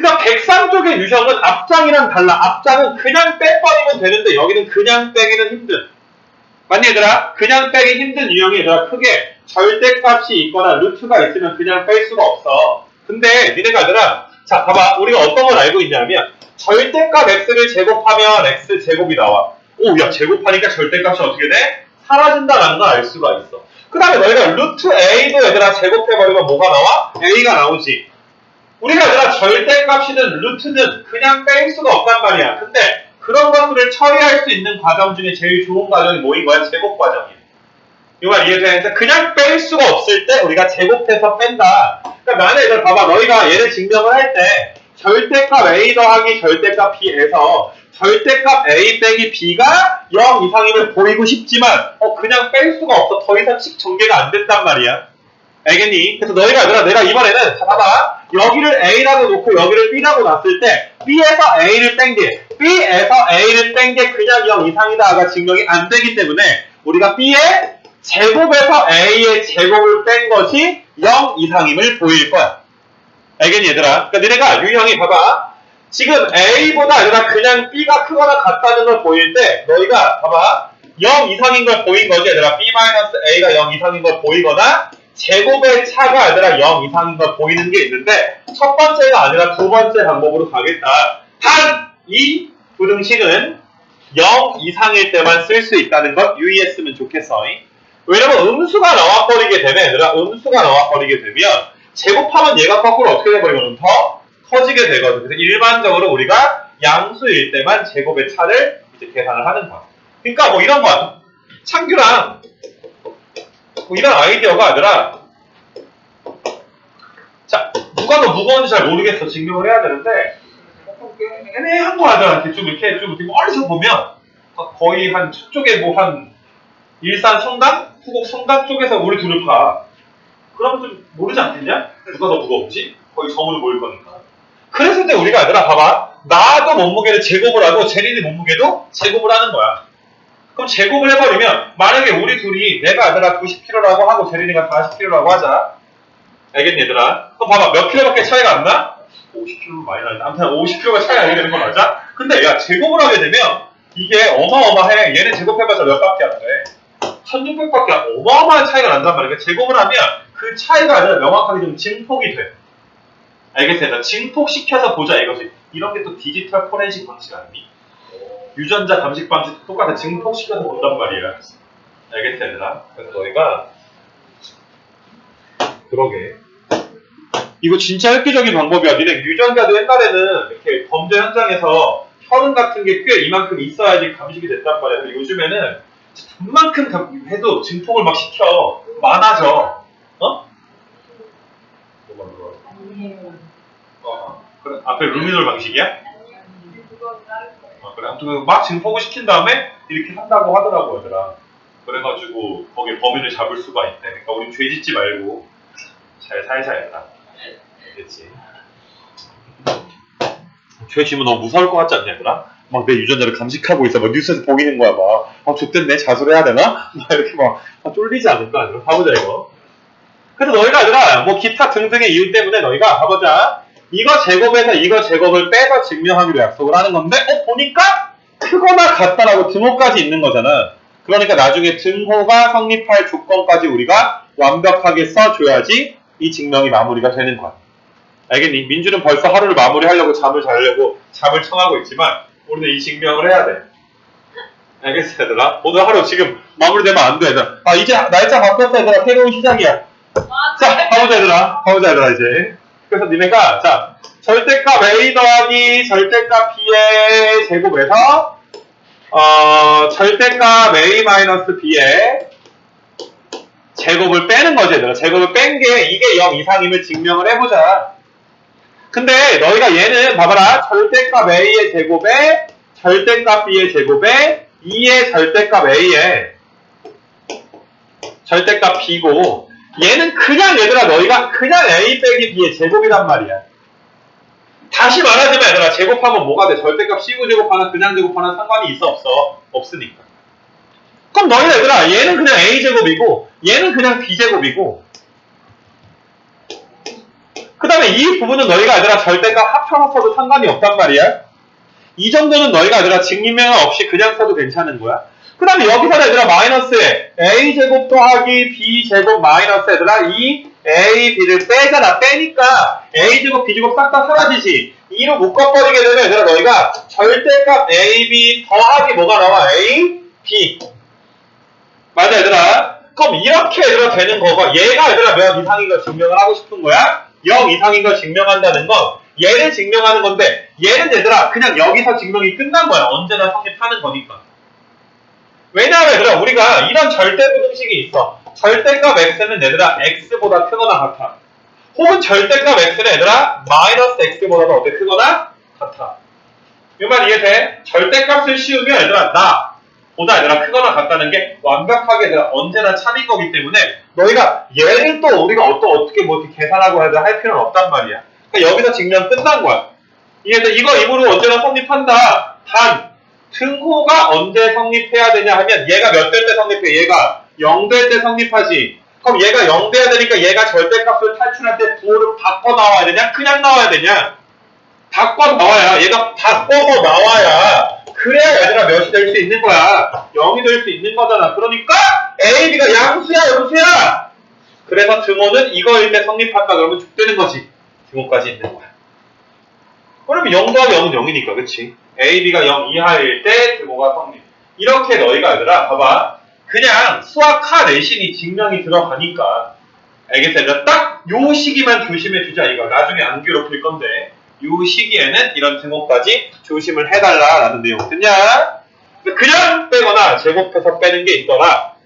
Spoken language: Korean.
그러니까 백상 쪽의 유형은 앞장이랑 달라. 앞장은 그냥 빼버리면 되는데 여기는 그냥 빼기는 힘든. 맞니 얘들아? 그냥 빼기 힘든 유형이 얘들아 크게 절대값이 있거나 루트가 있으면 그냥 뺄 수가 없어. 근데 니네가 얘들아 자 봐봐 우리가 어떤 걸 알고 있냐면 절대값 x를 제곱하면 x 제곱이 나와. 오 야 제곱하니까 절대값이 어떻게 돼? 사라진다라는 걸 알 수가 있어. 그 다음에 너희가 루트 a도 얘들아 제곱해버리면 뭐가 나와? a가 나오지. 우리가 얘들아 절대값이든 루트든 그냥 뺄 수가 없단 말이야. 근데 그런 것들을 처리할 수 있는 과정 중에 제일 좋은 과정이 뭐인 거야? 제곱 과정이야. 이말 이해돼? 그냥 뺄 수가 없을 때 우리가 제곱해서 뺀다. 그러니까 나는 이걸 봐봐. 너희가 얘를 증명을 할 때 절대값 a 더하기 절대값 b에서 절대값 a 빼기 b가 0 이상임을 보이고 싶지만 어 그냥 뺄 수가 없어. 더 이상 식 전개가 안 됐단 말이야. 알겠니? 그래서 너희가 얘들아 내가 이번에는 자 봐봐. 여기를 A라고 놓고 여기를 B라고 놨을 때 B에서 A를 뺀 게. B에서 A를 뺀 게 그냥 0 이상이다가 증명이 안 되기 때문에 우리가 B의 제곱에서 A의 제곱을 뺀 것이 0 이상임을 보일 거야. 알겠니 얘들아? 그러니까 너네가 유형이 봐봐. 지금 A보다 얘들아 그냥 B가 크거나 같다는 걸 보일 때 너희가 봐봐. 0 이상인 걸 보인 거지 얘들아. B-A가 0 이상인 걸 보이거나 제곱의 차가 얘들아 0 이상인 걸 보이는 게 있는데 첫 번째가 아니라 두 번째 방법으로 가겠다. 단 이 부등식은 0 이상일 때만 쓸 수 있다는 것 유의했으면 좋겠어. 왜냐면 음수가 나와버리게 되면 얘들아 음수가 나와버리게 되면 제곱하면 얘가 거꾸로 어떻게 돼버리거든 더 커지게 되거든. 그래서 일반적으로 우리가 양수일 때만 제곱의 차를 이제 계산을 하는 거야. 그러니까 뭐 이런 거야. 창규랑 뭐 이런 아이디어가 아니라 자 누가 더 무거운지 잘 모르겠어. 증명을 해야 되는데 애매한 거 하더라 이렇게 좀 이렇게 좀 멀리서 보면 거의 한 저쪽에 뭐 한 일산 성당? 후곡 성당 쪽에서 우리 둘을 봐. 그러면 좀 모르지 않겠냐? 누가 더 무거운지? 거의 저물을 모일 거니까. 그래서 근데 우리가 아니라 봐봐. 나도 몸무게를 제곱을 하고 제린이 몸무게도 제곱을 하는 거야. 그럼 제곱을 해버리면 만약에 우리 둘이 내가 아들아 90kg라고 하고 제린이가 40kg라고 하자 알겠니 얘들아? 그럼 봐봐 몇 킬로밖에 차이가 안 나? 50kg 많이 나는데 아무튼 50kg가 차이가 나게 되는 건 맞아? 근데 야 제곱을 하게 되면 이게 어마어마해 얘네 제곱해봐서 몇 밖에 안 돼? 1600밖에 안 돼. 어마어마한 차이가 난단 말이야 그러니까 제곱을 하면 그 차이가 아니라 명확하게 좀 증폭이 돼 알겠어요? 증폭시켜서 보자 이것이 이런 게 또 디지털 포렌식 방식 아니니? 유전자 감식 방식 똑같아 증폭시켜서 본단 말이야. 알겠지 얘들아? 그래서 너희가 그러게 이거 진짜 획기적인 방법이야. 니네 유전자도 옛날에는 이렇게 범죄 현장에서 혈흔 같은 게 꽤 이만큼 있어야지 감식이 됐단 말이야. 근데 요즘에는 그만큼 감- 해도 증폭을 막 시켜 많아져. 어? 뭐가? 어. 그래. 아, 그래 루미놀 방식이야? 아, 그래. 아무튼 막 증폭을 시킨 다음에 이렇게 한다고 하더라고 얘들아. 그래가지고 거기에 범인을 잡을 수가 있대. 그러니까 우리 죄 짓지 말고 잘 살자 얘들아. 알겠지? 죄 지면 너무 무서울 것 같지 않냐 얘들아? 막 내 유전자를 감식하고 있어. 막 뉴스에서 보이는 거야 막. 아 좋댔네 자수해야 되나? 막 이렇게 막, 막 쫄리지 않을까? 봐보자 이거. 그래서 너희가 얘들아 뭐 기타 등등의 이유 때문에 너희가 봐보자. 이거 제곱에서 이거 제곱을 빼서 증명하기로 약속을 하는 건데 어 보니까 크거나 같다라고 등호까지 있는 거잖아. 그러니까 나중에 등호가 성립할 조건까지 우리가 완벽하게 써줘야지 이 증명이 마무리가 되는 거야. 알겠니? 민주는 벌써 하루를 마무리하려고 잠을 자려고 잠을 청하고 있지만 우리는 이 증명을 해야 돼. 알겠어 얘들아? 오늘 하루 지금 마무리되면 안 돼 얘들아. 아 이제 날짜 바뀌었어 얘들아. 새로운 시작이야. 자, 가보자 얘들아. 가보자 얘들아 이제. 그래서 니네가 자 절대값 a 더하기 절대값 b의 제곱에서 어 절대값 a 마이너스 b의 제곱을 빼는 거지 얘들아. 제곱을 뺀 게 이게 0 이상임을 증명을 해보자. 근데 너희가 얘는 봐봐라 절대값 a의 제곱에 절대값 b의 제곱에 2의 절대값 a에 절대값 b고 얘는 그냥 얘들아 너희가 그냥 a 빼기 b의 제곱이란 말이야. 다시 말하자면 얘들아 제곱하면 뭐가 돼? 절대값 c9 제곱하나 그냥 제곱하나 상관이 있어 없어? 없으니까. 그럼 너희 얘들아 얘는 그냥 a 제곱이고 얘는 그냥 b 제곱이고 그 다음에 이 부분은 너희가 얘들아 절대값 합쳐서 써도 상관이 없단 말이야. 이 정도는 너희가 얘들아 직립면 없이 그냥 써도 괜찮은 거야. 그 다음에 여기서 얘들아 마이너스에 a제곱 더하기 b제곱 마이너스 얘들아 이 a, b를 빼잖아. 빼니까 a제곱, b제곱 싹 다 사라지지. 2로 묶어버리게 되면 얘들아 너희가 절대값 a, b 더하기 뭐가 나와? a, b. 맞아 얘들아. 그럼 이렇게 얘들아 되는 거가 얘가 얘들아 몇 이상인 걸 증명을 하고 싶은 거야? 0 이상인 걸 증명한다는 건 얘를 증명하는 건데 얘는 얘들아 그냥 여기서 증명이 끝난 거야. 언제나 성립하는 거니까. 왜냐하면 얘들아 우리가 이런 절대부 등식이 있어. 절대값 x는 얘들아 x보다 크거나 같아. 혹은 절대값 x는 얘들아 마이너스 x보다도 어때 크거나 같아. 이 말 이해돼? 절대값을 씌우면 얘들아 나 보다 얘들아 크거나 같다는 게 완벽하게 얘들아 언제나 참인 거기 때문에 너희가 얘를 또 우리가 어떠, 어떻게 뭐 이렇게 계산하고 해도 할 필요는 없단 말이야. 그러니까 여기서 증명 끝난 거야. 이해돼? 이거 임으로 언제나 성립한다. 단 등호가 언제 성립해야 되냐 하면 얘가 몇 될 때 성립해? 얘가 0 될 때 성립하지. 그럼 얘가 0 돼야 되니까 얘가 절대값을 탈출할 때 부호를 바꿔 나와야 되냐? 그냥 나와야 되냐? 바꿔 나와야 얘가 바꿔서 나와야 그래야 얘들아 몇이 될 수 있는 거야. 0이 될 수 있는 거잖아. 그러니까 A, B가 양수야, 양수야. 그래서 등호는 이거일 때 성립한다 그러면 죽되는 거지. 등호까지 있는 거야. 그러면 0 더하기 0은 0이니까, 그치? A, B가 0 이하일 때 등호가 성립. 이렇게 너희가 얘들아, 봐봐. 그냥 수학하 내신이 증명이 들어가니까. 알겠어? 얘들아? 딱요 시기만 조심해 주자, 이거. 나중에 안 괴롭힐 건데. 요 시기에는 이런 등호까지 조심을 해달라라는 내용. 됐냐? 그냥 빼거나 제곱해서 빼는 게 있더라.